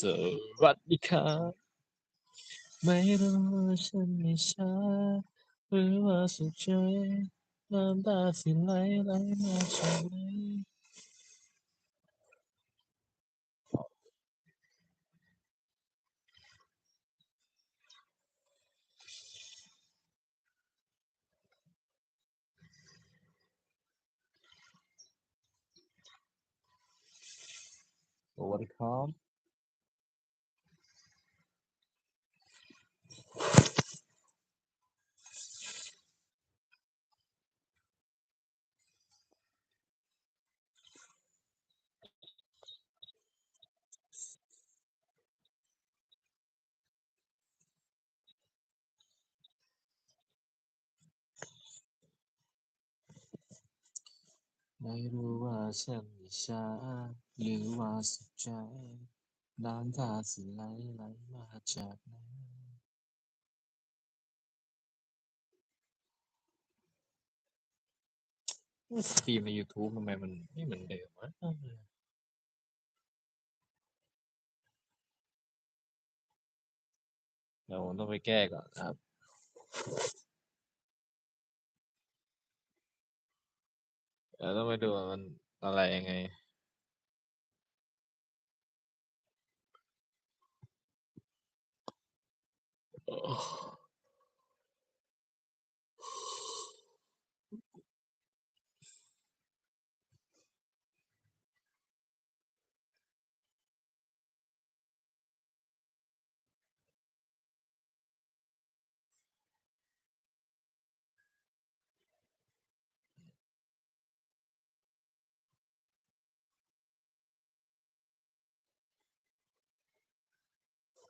สวัสดีครับไม่รู้ว่าฉันไม่ช้าหรือว่าสุดใจน้ำตาสิไหลไหลมาจากไหนสวัสดีครับ ไม่รู้ว่าฉันไม่ช้าหรือว่าสุดใจ น้ำตาสิไหลไหลมาจากไหนฟีมใน YouTube ทำไมมันไม่เหมือนเดิมวะเดี๋ยวต้องไปแก้ก่อนครับ เดี๋ยวต้องไปดูว่ามันอะไรยังไง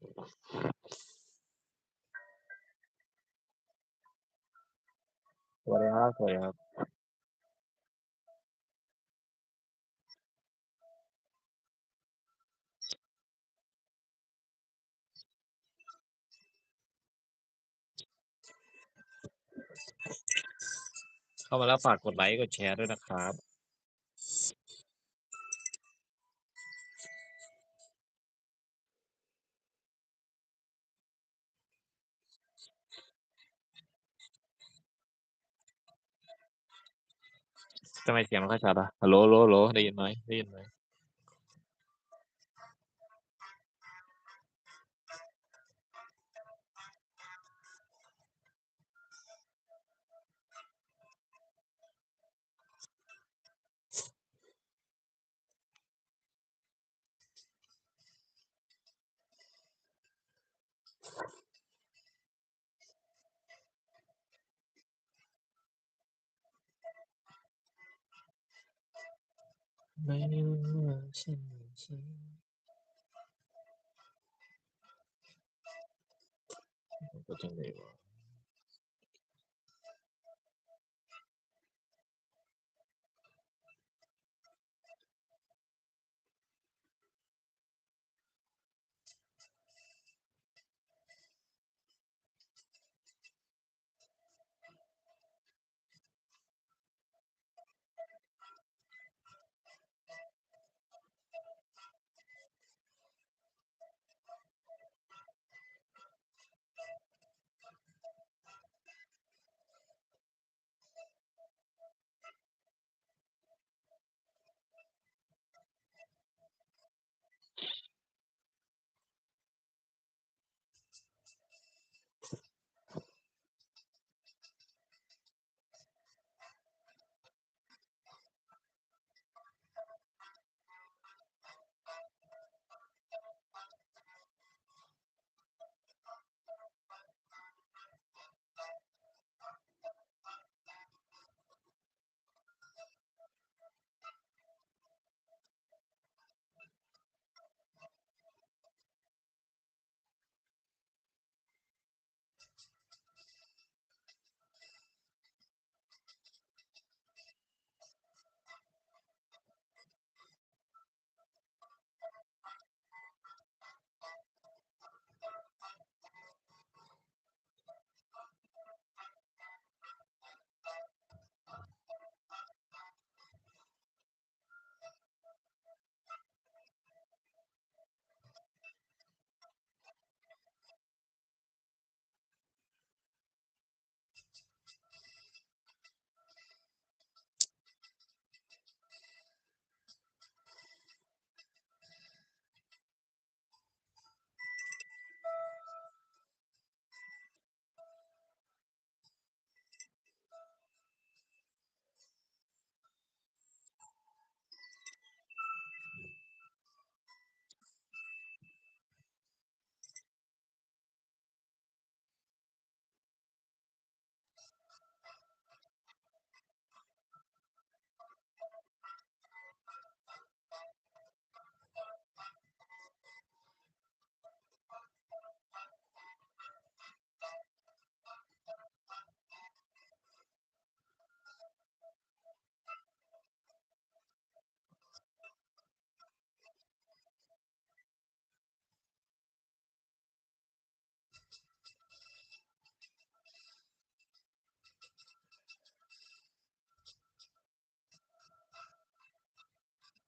สวัสดีครับสวัสดีครับ เข้ามาแล้วฝากกดไลค์กดแชร์ด้วยนะครับ ทำไมเสียงมันค่อยชัดอะฮัลโหลฮัลโหลฮัลโหลได้ยินไหมได้ยินไหม ไม่รู้ว่าฉันไ